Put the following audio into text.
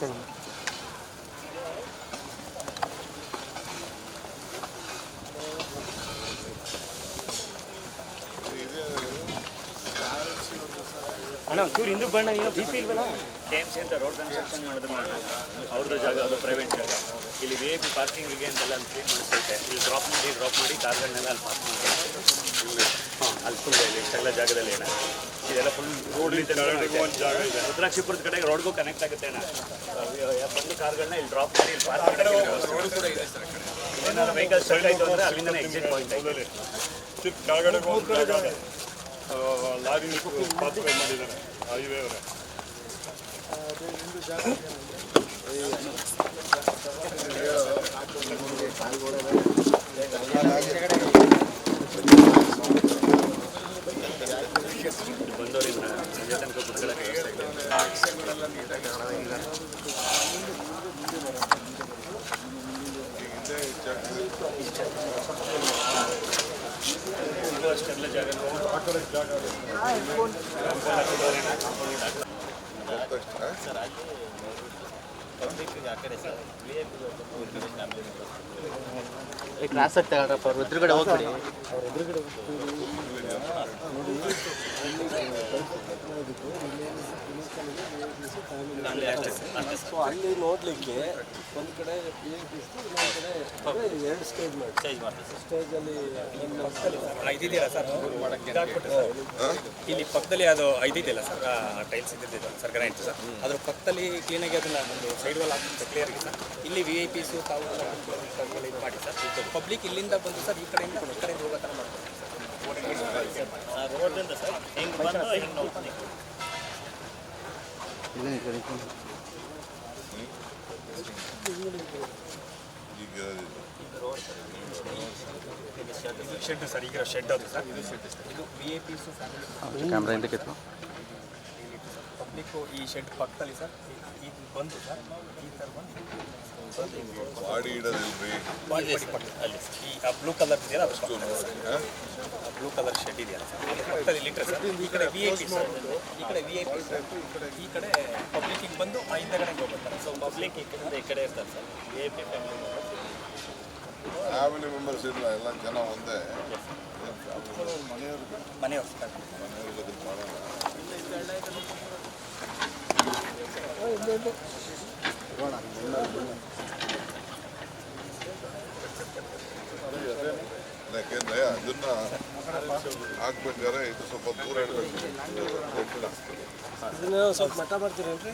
됩니다. ಅಣ್ಣ ಚೂರು ಹಿಂದೂ ಬಣ್ಣ ಏನೋ ಬಿ ಪಿ ಇಲ್ವಲ್ಲ? ಕೆ ಎಂ ಸಿ ಅಂತ ರೋಡ್ ಕನ್ಸ್ಟ್ರಕ್ಷನ್ ಮಾಡಿದ್ರು ಮಾಡೋಣ ಅವ್ರದ್ದು ಜಾಗ ಅದು ಪ್ರೈವೇಟ್ ಜಾಗ. ಇಲ್ಲಿ ವಿ ಐ ಪಿ ಪಾರ್ಕಿಂಗಿಗೆ ಅಂತೆಲ್ಲ ಅಲ್ಲಿ ಕ್ಲೀನ್ ಮಾಡಿಸ್ತೈತೆ ಇಲ್ಲಿ ಡ್ರಾಪ್ ಮಾಡಿ ಡ್ರಾಪ್ ಮಾಡಿ ಕಾರ್ಗಳನ್ನೆಲ್ಲ ಅಲ್ಲಿ ಪಾರ್ಕ್ ಮಾಡಿ ಹಾಂ ಅಲ್ಲಿ ಫುಲ್ ಇಲ್ಲಿ ಇಷ್ಟೆಲ್ಲ ಜಾಗದಲ್ಲಿ ಏನ ಇದೆಲ್ಲ ಫುಲ್ ರೋಡ್ ಒಂದು ಜಾಗ ಇದೆ ರುದ್ರಾಕ್ಷಿಪುರದ ಕಡೆಗೆ ರೋಡ್ಗೂ ಕನೆಕ್ಟ್ ಆಗುತ್ತೆ ಅಣ್ಣ. ಬಂದು ಕಾರ್ಗಳನ್ನ ಇಲ್ಲಿ ಡ್ರಾಪ್ ಮಾಡಿ ಇಲ್ಲಿ ಪಾರ್ಕ್ ಮಾಡಿ ಏನಾದ್ರು ವೆಹಿಕಲ್ ಸ್ಟರ್ಟ್ ಆಯಿತು ಅಂದರೆ ಅಲ್ಲಿಂದ ಎಕ್ಸಿಟ್ ಪಾಯಿಂಟ್ ಆಗಿದೆ ಲಾರಿ ಪಾತ್ರೆ ಮಾಡಿದ್ದಾರೆ. ಹೈವೇ ಅವರೇ. ಬಂದವರಿಂದ ಸಂಜೆ ತನಕ ಕುತ್ಕೊಳ್ಳೋಕೆ ವ್ಯವಸ್ಥೆ ಇದೆ ಇದು ಅಷ್ಟೆಲ್ಲ ಜಾಗ ನಾವು ಕ್ಲಾಸ್ ಆಗಿ ತಗೊಳ್ರಪ್ಪ ಅವ್ರ ಎದುರುಗಡೆ ಹೋಗ್ಬಿಡಿ ಸೊ ಅಲ್ಲಿ ನೋಡಲಿಕ್ಕೆ ಒಂದು ಕಡೆ ಪಿ ಎಂ ಇನ್ನೊಂದು ಕಡೆ ಎರಡು ಸ್ಟೇಜ್ ಮಾಡಿ ಸ್ಟೇಜಲ್ಲಿ ಇದಿದೆಯಲ್ಲ ಸರ್ ಇಲ್ಲಿ ಪಕ್ಕದಲ್ಲಿ ಅದು ಐದಿದೆಯಲ್ಲ ಸರ್? ಟೈಲ್ಸ್ ಇದ್ದಿದ್ದು ಸರ್ ಗ್ರಾಂಟ್ ಸರ್. ಅದ್ರ ಪಕ್ಕದಲ್ಲಿ ಕ್ಲೀನಾಗಿ ಅದನ್ನ ಒಂದು ಸೈಡ್ ವಾಲ್ ಹಾಕಿ ಕ್ಲಿಯರ್ ಆಗಿ ಸರ್. ಇಲ್ಲಿ ವಿ ಐ ಪಿಸು ತಾವು ಇದು ಮಾಡಿ ಸರ್. ಪಬ್ಲಿಕ್ ಇಲ್ಲಿಂದ ಬಂದು ಸರ್ ಈ ಕಡೆಯಿಂದ ಈ ಕಡೆಯಿಂದ ಹೋಗೋ ಥರ ಮಾಡ್ತಾರೆ ರೋಡ್ದಿಂದ ಸರ್, ಹಿಂಗೆ ಬಂದು ಹಿಂಗೆ ನೋಡ್ತೀನಿ ಇಲ್ಲ ಈ ಕಡೆ ಈ ಕಡೆ. ಶೆಡ್ ಸರ್ ಈಗ ಶೆಡ್ ಅದು ಸರ್ ಇದು shed V I Ps family camera ಹಿಂದಕ್ಕೆ. ಪಬ್ಲಿಕ್ಕು ಈ ಶೆಡ್ ಪಕ್ಕದಲ್ಲಿ ಸರ್ ಈಗ ಬಂದು ಸರ್ ಈ ಥರ ಬಂದು ಬಾಡಿ ಇಡೋದಿಲ್ರಿ ಬಾಡಿ ಅಲ್ಲಿ ಈ ಬ್ಲೂ ಕಲರ್ ಇದೆಯಲ್ಲ ಅದು ಆ ಬ್ಲೂ ಕಲರ್ ಶೆಡ್ ಇದೆಯಲ್ಲ ಸರ್ ಸರ್ ಈ ಕಡೆ ವಿ ಐ ಪಿ ಸರ್ ಈ ಕಡೆ ವಿ ಐ ಪಿ ಸರ್ ಈ ಕಡೆ ಪಬ್ಲಿಕ್ಕಿಗೆ ಬಂದು ಆ ಹೋಗ್ತಾರೆ ಸೊ ಪಬ್ಲಿಕ್ ಈ ಕಡೆ ಈ ಕಡೆ ಇರ್ತಾರೆ sir A P family family members ಇಲ್ಲ ಎಲ್ಲ ಜನ ಒಂದೇ. ಮನೆಯವ್ರು. ಸರ್ ಯಾಕೆಂದ್ರೆ ಹಾಕ್ಬೇಕಾದ್ರೆ ಇದು ಸ್ವಲ್ಪ ದೂರ ಇಡಬೇಕು ಸ್ವಲ್ಪ ಮಠ ಮಾಡ್ತೀರೇನ್ರಿ?